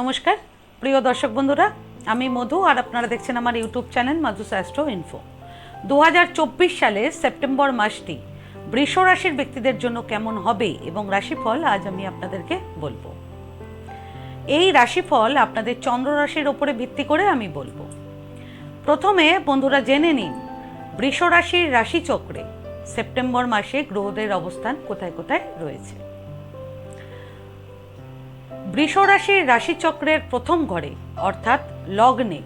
নমস্কার। প্রিয় দর্শক বন্ধুরা, আমি মধু আর আপনারা দেখছেন আমার YouTube channel Madhu astro info. দু সালের সেপ্টেম্বর মাসটি বৃষ রাশির ব্যক্তিদের জন্য কেমন হবে এবং রাশিফল আজ আমি আপনাদেরকে বলব। এই রাশিফল আপনাদের চন্দ্র রাশির ওপরে ভিত্তি করে আমি বলব। প্রথমে বন্ধুরা জেনে নিন, বৃষ রাশির রাশিচক্রে সেপ্টেম্বর মাসে গ্রহদের অবস্থান কোথায় কোথায় রয়েছে। বৃষ রাশির রাশিচক্রের প্রথম ঘরে, অর্থাৎ লগ্নে,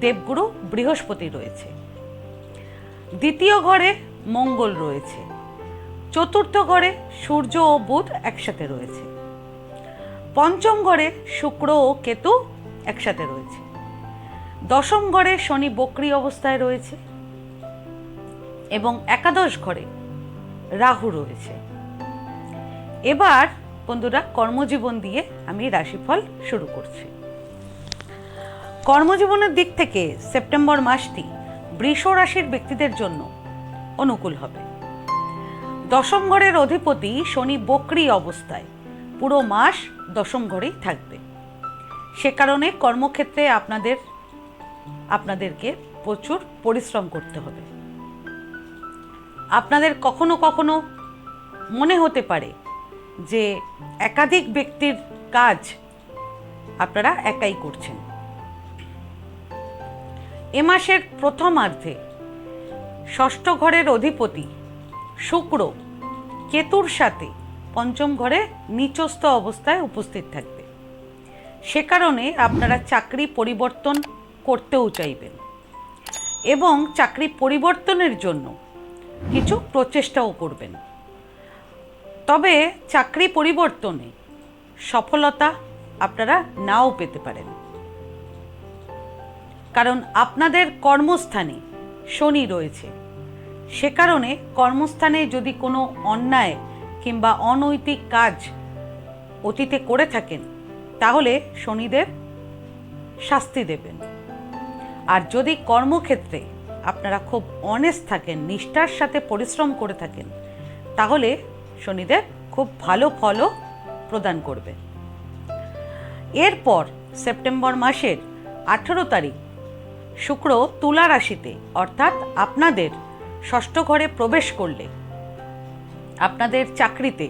দেবগুরু বৃহস্পতি রয়েছে। দ্বিতীয় ঘরে মঙ্গল রয়েছে। চতুর্থ ঘরে সূর্য ও বুধ একসাথে রয়েছে। পঞ্চম ঘরে শুক্র ও কেতু একসাথে রয়েছে। দশম ঘরে শনি বক্রি অবস্থায় রয়েছে এবং একাদশ ঘরে রাহু রয়েছে। এবার বন্ধুরা, কর্মজীবন দিয়ে আমি রাশিফল শুরু করছি। কর্মজীবনের দিক থেকে সেপ্টেম্বর মাসটি বৃষ রাশির ব্যক্তিদের জন্য অনুকূল হবে। দশম ঘরের অধিপতি শনি বকরি অবস্থায় পুরো মাস দশম ঘরেই থাকবে। সে কারণে কর্মক্ষেত্রে আপনাদের, আপনাদেরকে প্রচুর পরিশ্রম করতে হবে। আপনাদের কখনো কখনো মনে হতে পারে যে একাধিক ব্যক্তির কাজ আপনারা একাই করছেন। এ মাসের প্রথমার্ধে ষষ্ঠ ঘরের অধিপতি শুক্র কেতুর সাথে পঞ্চম ঘরে নিচস্থ অবস্থায় উপস্থিত থাকবে। সে কারণে আপনারা চাকরি পরিবর্তন করতেও চাইবেন এবং চাকরি পরিবর্তনের জন্য কিছু প্রচেষ্টাও করবেন। তবে চাকরি পরিবর্তনে সফলতা আপনারা নাও পেতে পারেন। কারণ আপনাদের কর্মস্থানে শনি রয়েছে। সে কারণে কর্মস্থানে যদি কোনো অন্যায় কিংবা অনৈতিক কাজ অতীতে করে থাকেন, তাহলে শনিদেব শাস্তি দেবেন। আর যদি কর্মক্ষেত্রে আপনারা খুব অনেস্ট থাকেন, নিষ্ঠার সাথে পরিশ্রম করে থাকেন, তাহলে শনিদেব খুব ভালো ফলও প্রদান করবে। এরপর সেপ্টেম্বর মাসের আঠেরো তারিখ, শুক্র তুলা রাশিতে, অর্থাৎ আপনাদের ষষ্ঠ ঘরে প্রবেশ করলে আপনাদের চাকরিতে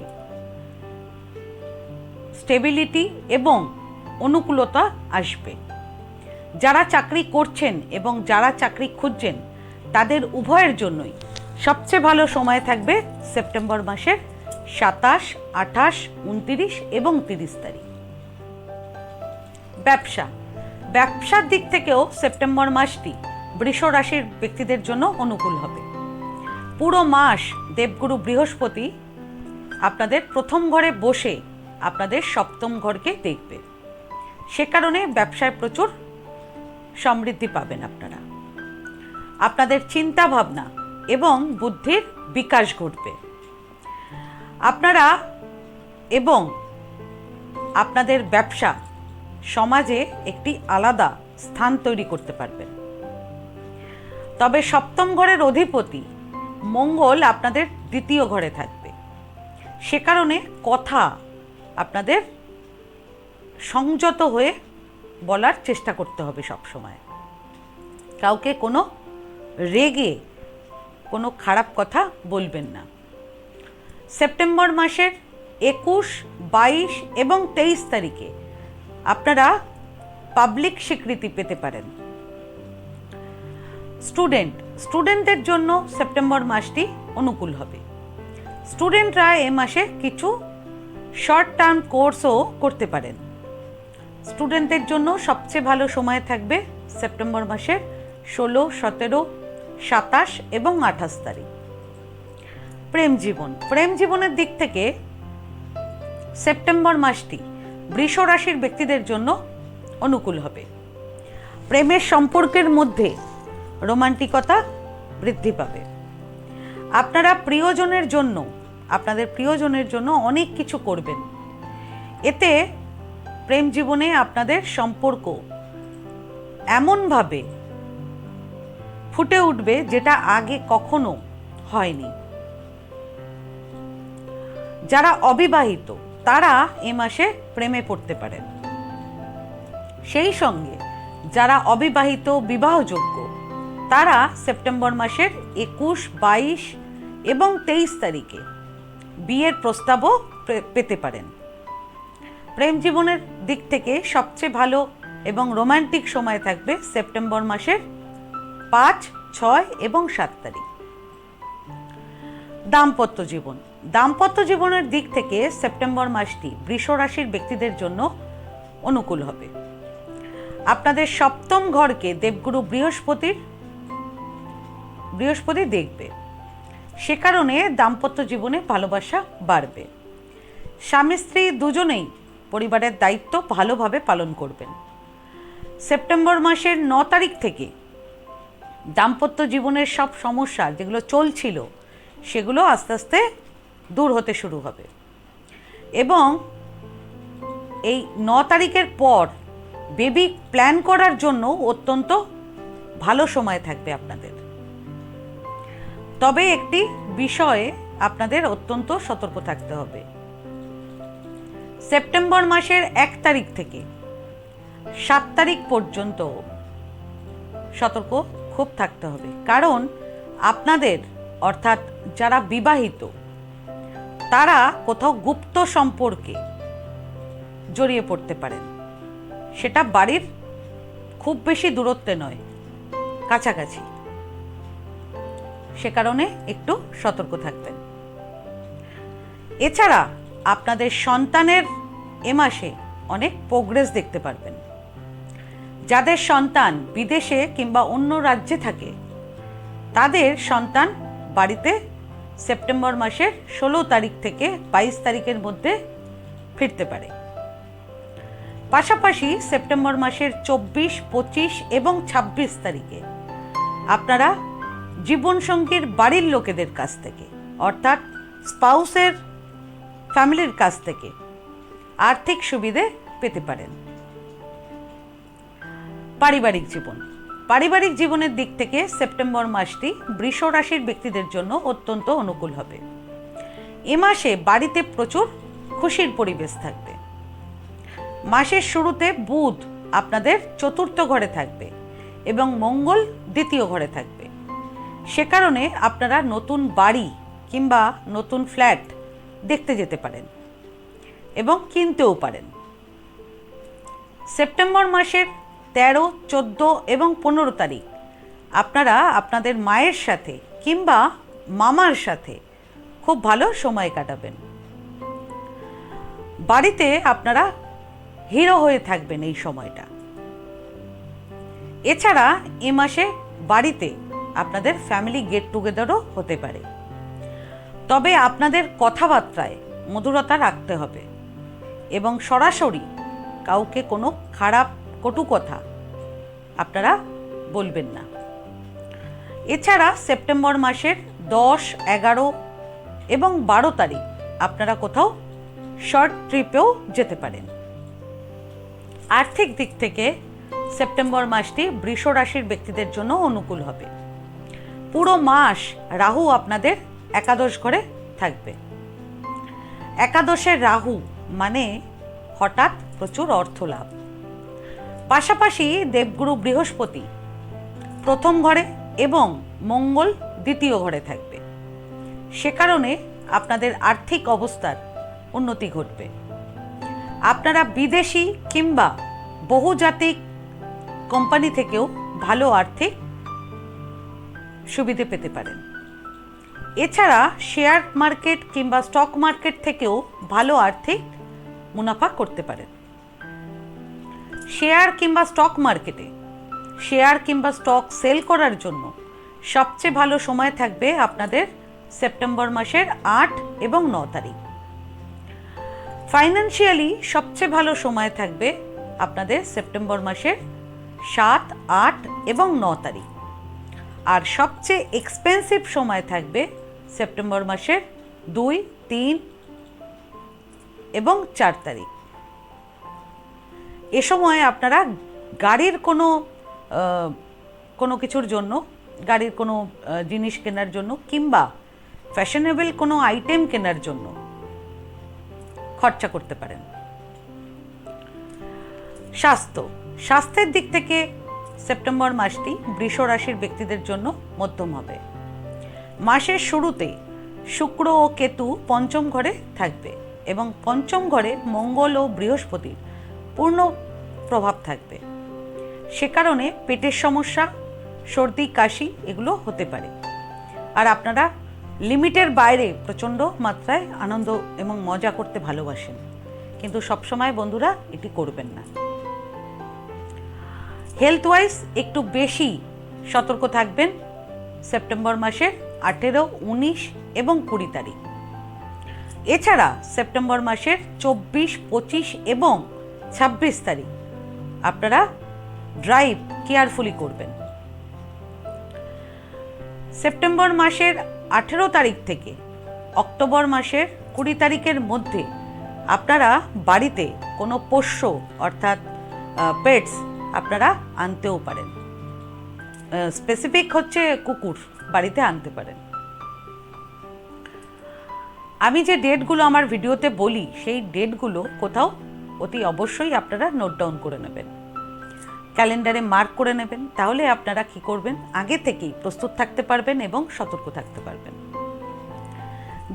স্টেবিলিটি এবং অনুকূলতা আসবে। যারা চাকরি করছেন এবং যারা চাকরি খুঁজছেন, তাদের উভয়ের জন্যই সবচেয়ে ভালো সময় থাকবে সেপ্টেম্বর মাসের সাতাশ, আঠাশ, উনতিরিশ এবং তিরিশ তারিখ। ব্যবসা। ব্যবসার দিক থেকেও সেপ্টেম্বর মাসটি বৃষ রাশির ব্যক্তিদের জন্য অনুকূল হবে। পুরো মাস দেবগুরু বৃহস্পতি আপনাদের প্রথম ঘরে বসে আপনাদের সপ্তম ঘরকে দেখবে। সে কারণে ব্যবসায় প্রচুর সমৃদ্ধি পাবেন আপনারা। আপনাদের চিন্তা ভাবনা এবং বুদ্ধির বিকাশ ঘটবে। আপনারা এবং আপনাদের ব্যবসা সমাজে একটি আলাদা স্থান তৈরি করতে পারবেন। তবে সপ্তম ঘরের অধিপতি মঙ্গল আপনাদের দ্বিতীয় ঘরে থাকবে। সে কারণে কথা আপনাদের সংযত হয়ে বলার চেষ্টা করতে হবে সব সময় কাউকে কোনো রেগে কোনো খারাপ কথা বলবেন না। সেপ্টেম্বর মাসের একুশ, বাইশ এবং তেইশ তারিখে আপনারা পাবলিক স্বীকৃতি পেতে পারেন। স্টুডেন্ট, স্টুডেন্টদের জন্য সেপ্টেম্বর মাসটি অনুকূল হবে। স্টুডেন্টরা এ মাসে কিছু শর্ট টার্ম কোর্সও করতে পারেন। স্টুডেন্টদের জন্য সবচেয়ে ভালো সময় থাকবে সেপ্টেম্বর মাসের ষোলো, সতেরো, সাতাশ এবং আঠাশ তারিখ। প্রেম জীবন। প্রেম জীবনের দিক থেকে সেপ্টেম্বর মাসটি বৃষ রাশির ব্যক্তিদের জন্য অনুকূল হবে। প্রেমের সম্পর্কের মধ্যে রোমান্টিকতা বৃদ্ধি পাবে। আপনারা প্রিয়জনের জন্য, আপনাদের প্রিয়জনের জন্য অনেক কিছু করবেন। এতে প্রেম জীবনে আপনাদের সম্পর্ক এমনভাবে ফুটে উঠবে যেটা আগে কখনো হয়নি। যারা অবিবাহিত, তারা এ মাসে প্রেমে পড়তে পারেন। সেই সঙ্গে যারা অবিবাহিত, বিবাহযোগ্য, তারা সেপ্টেম্বর মাসের একুশ, বাইশ এবং তেইশ তারিখে বিয়ের প্রস্তাবও পেতে পারেন। প্রেম জীবনের দিক থেকে সবচেয়ে ভালো এবং রোমান্টিক সময় থাকবে সেপ্টেম্বর মাসের পাঁচ, ছয় এবং সাত তারিখ। দাম্পত্য জীবন। দাম্পত্য জীবনের দিক থেকে সেপ্টেম্বর মাসটি বৃষ রাশির ব্যক্তিদের জন্য অনুকূল হবে। আপনাদের সপ্তম ঘরকে দেবগুরু বৃহস্পতির, বৃহস্পতি দেখবে। সে কারণে দাম্পত্য জীবনে ভালোবাসা বাড়বে। স্বামী স্ত্রী দুজনেই পরিবারের দায়িত্ব ভালোভাবে পালন করবেন। সেপ্টেম্বর মাসের ন তারিখ থেকে দাম্পত্য জীবনের সব সমস্যা যেগুলো চলছিল, সেগুলো আস্তে আস্তে দূর হতে শুরু হবে। এবং এই ন তারিখের পর বেবি প্ল্যান করার জন্য অত্যন্ত ভালো সময় থাকবে আপনাদের। তবে একটি বিষয়ে আপনাদের অত্যন্ত সতর্ক থাকতে হবে। সেপ্টেম্বর মাসের এক তারিখ থেকে সাত তারিখ পর্যন্ত সতর্ক খুব থাকতে হবে। কারণ আপনাদের, অর্থাৎ যারা বিবাহিত তারা কোথাও গুপ্ত সম্পর্কে জড়িয়ে পড়তে পারেন। সেটা বাড়ির খুব বেশি দূরত্বে নয়, কাছাকাছি। সে কারণে একটু সতর্ক থাকবেন। এছাড়া আপনাদের সন্তানের এ মাসে অনেক প্রোগ্রেস দেখতে পারবেন। যাদের সন্তান বিদেশে কিংবা অন্য রাজ্যে থাকে, তাদের সন্তান বাড়িতে সেপ্টেম্বর মাসের ষোলো তারিখ থেকে বাইশ তারিখের মধ্যে ফিরতে পারে। পাশাপাশি সেপ্টেম্বর মাসের চব্বিশ, পঁচিশ এবং ছাব্বিশ তারিখে আপনারা জীবনসঙ্গীর বাড়ির লোকেদের কাছ থেকে, অর্থাৎ স্পাউসের ফ্যামিলির কাছ থেকে আর্থিক সুবিধে পেতে পারেন। পারিবারিক জীবন। পারিবারিক জীবনের দিক থেকে সেপ্টেম্বর মাসটি বৃষ রাশির ব্যক্তিদের জন্য অত্যন্ত অনুকূল হবে। এ মাসে বাড়িতে প্রচুর খুশির পরিবেশ থাকবে। মাসের শুরুতে বুধ আপনাদের চতুর্থ ঘরে থাকবে এবং মঙ্গল দ্বিতীয় ঘরে থাকবে। সে কারণে আপনারা নতুন বাড়ি কিংবা নতুন ফ্ল্যাট দেখতে যেতে পারেন এবং কিনতেও পারেন। সেপ্টেম্বর মাসের তেরো, চোদ্দ এবং পনেরো তারিখ। আপনারা আপনাদের মায়ের সাথে কিংবা মামার সাথে খুব ভালো সময় কাটাবেন। বাড়িতে আপনারা হিরো হয়ে থাকবেন এই সময়টা। এছাড়া এ মাসে বাড়িতে আপনাদের ফ্যামিলি গেট টুগেদারও হতে পারে। তবে আপনাদের কথাবার্তায় মধুরতা রাখতে হবে এবং সরাসরি কাউকে কোনো খারাপ কটু কথা আপনারা বলবেন না। এছাড়া সেপ্টেম্বর মাসের দশ, এগারো এবং বারো তারিখ আপনারা কোথাও শর্ট ট্রিপেও যেতে পারেন। আর্থিক দিক থেকে সেপ্টেম্বর মাসটি বৃষ রাশির ব্যক্তিদের জন্য অনুকূল হবে। পুরো মাস রাহু আপনাদের একাদশ ঘরে থাকবে। একাদশের রাহু মানে হঠাৎ প্রচুর অর্থ লাভ পাশাপাশি দেবগুরু বৃহস্পতি প্রথম ঘরে এবং মঙ্গল দ্বিতীয় ঘরে থাকবে। সে কারণে আপনাদের আর্থিক অবস্থার উন্নতি ঘটবে। আপনারা বিদেশি কিংবা বহুজাতিক কোম্পানি থেকেও ভালো আর্থিক সুবিধে পেতে পারেন। এছাড়া শেয়ার মার্কেট কিংবা স্টক মার্কেট থেকেও ভালো আর্থিক মুনাফা করতে পারেন। শেয়ার কিংবা স্টক মার্কেটে শেয়ার কিংবা স্টক সেল করার জন্য সবচেয়ে ভালো সময় থাকবে আপনাদের সেপ্টেম্বর মাসের আট এবং ন তারিখ। ফাইন্যান্সিয়ালি সবচেয়ে ভালো সময় থাকবে আপনাদের সেপ্টেম্বর মাসের সাত, আট এবং ন তারিখ। আর সবচেয়ে এক্সপেন্সিভ সময় থাকবে সেপ্টেম্বর মাসের দুই, তিন এবং চার তারিখ। এ সময় আপনারা গাড়ির কোনো কোনো কিছুর জন্য, গাড়ির কোনো জিনিস কেনার জন্য কিংবা ফ্যাশনেবল কোনো আইটেম কেনার জন্য খরচা করতে পারেন। স্বাস্থ্য। স্বাস্থ্যের দিক থেকে সেপ্টেম্বর মাসটি বৃষ রাশির ব্যক্তিদের জন্য মধ্যম হবে। মাসের শুরুতে শুক্র ও কেতু পঞ্চম ঘরে থাকবে এবং পঞ্চম ঘরে মঙ্গল ও বৃহস্পতির পূর্ণ প্রভাব থাকবে। সে কারণে পেটের সমস্যা, সর্দি, কাশি এগুলো হতে পারে। আর আপনারা লিমিটের বাইরে প্রচণ্ড মাত্রায় আনন্দ এবং মজা করতে ভালোবাসেন। কিন্তু সবসময় বন্ধুরা এটি করবেন না। হেলথ ওয়াইজ একটু বেশি সতর্ক থাকবেন সেপ্টেম্বর মাসের আঠেরো, উনিশ এবং কুড়ি তারিখ। এছাড়া সেপ্টেম্বর মাসের চব্বিশ, পঁচিশ এবং ছাব্বিশ তারিখ। আপনারা ড্রাইভ কেয়ারফুলি করবেন। সেপ্টেম্বর মাসের আঠেরো তারিখ থেকে অক্টোবর মাসের কুড়ি তারিখের মধ্যে আপনারা বাড়িতে কোনো পোষ্য অর্থাৎ পেটস আপনারা আনতেও পারেন। স্পেসিফিক হচ্ছে কুকুর বাড়িতে আনতে পারেন। আমি যে ডেটগুলো আমার ভিডিওতে বলি, সেই ডেটগুলো কোথাও অতি অবশ্যই আপনারা নোট ডাউন করে নেবেন। ক্যালেন্ডারে মার্ক করে নেবেন, তাহলে আপনারা কি করবেন? আগে থেকেই প্রস্তুত থাকতে পারবেন এবং সতর্ক থাকতে পারবেন।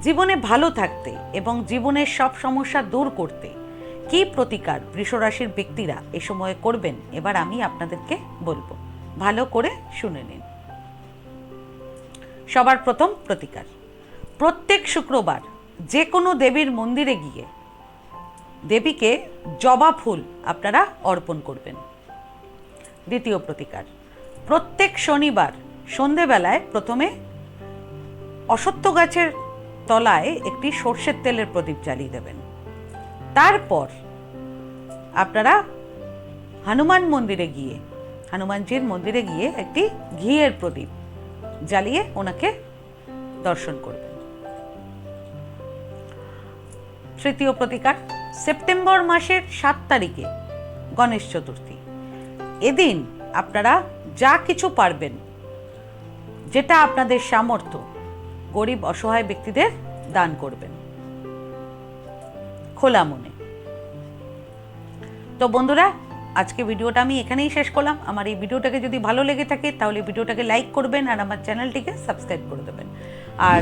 জীবনে ভালো থাকতে এবং জীবনের সব সমস্যা দূর করতে কি প্রতিকার বৃষরাশির ব্যক্তিরা এ সময়ে করবেন? এবার আমি আপনাদেরকে বলব। ভালো করে শুনে নিন। সবার প্রথম প্রতিকার। প্রত্যেক শুক্রবার যে কোনো দেবীর মন্দিরে গিয়ে দেবীকে জবা ফুল আপনারা অর্পণ করবেন। দ্বিতীয় প্রতিকার, প্রত্যেক শনিবার সন্ধেবেলায় প্রথমে অসত্য গাছের তলায় একটি সর্ষের তেলের প্রদীপ জ্বালিয়ে দেবেন। তারপর আপনারা হনুমান মন্দিরে গিয়ে, হনুমানজির মন্দিরে গিয়ে একটি ঘিয়ের প্রদীপ জ্বালিয়ে ওনাকে দর্শন করবেন। তৃতীয় প্রতিকার সেপ্টেম্বর মাসের সাত তারিখে গণেশ চতুর্থী। এদিন আপনারা যা কিছু পারবেন, যেটা আপনাদের সামর্থ্য, গরিব অসহায় ব্যক্তিদের দান করবেন। খোলা মনে। তো বন্ধুরা, আজকে ভিডিওটা আমি এখানেই শেষ করলাম। আমার এই ভিডিওটাকে যদি ভালো লেগে থাকে, তাহলে ভিডিওটাকে লাইক করবেন আর আমার চ্যানেলটিকে সাবস্ক্রাইব করে দেবেন। আর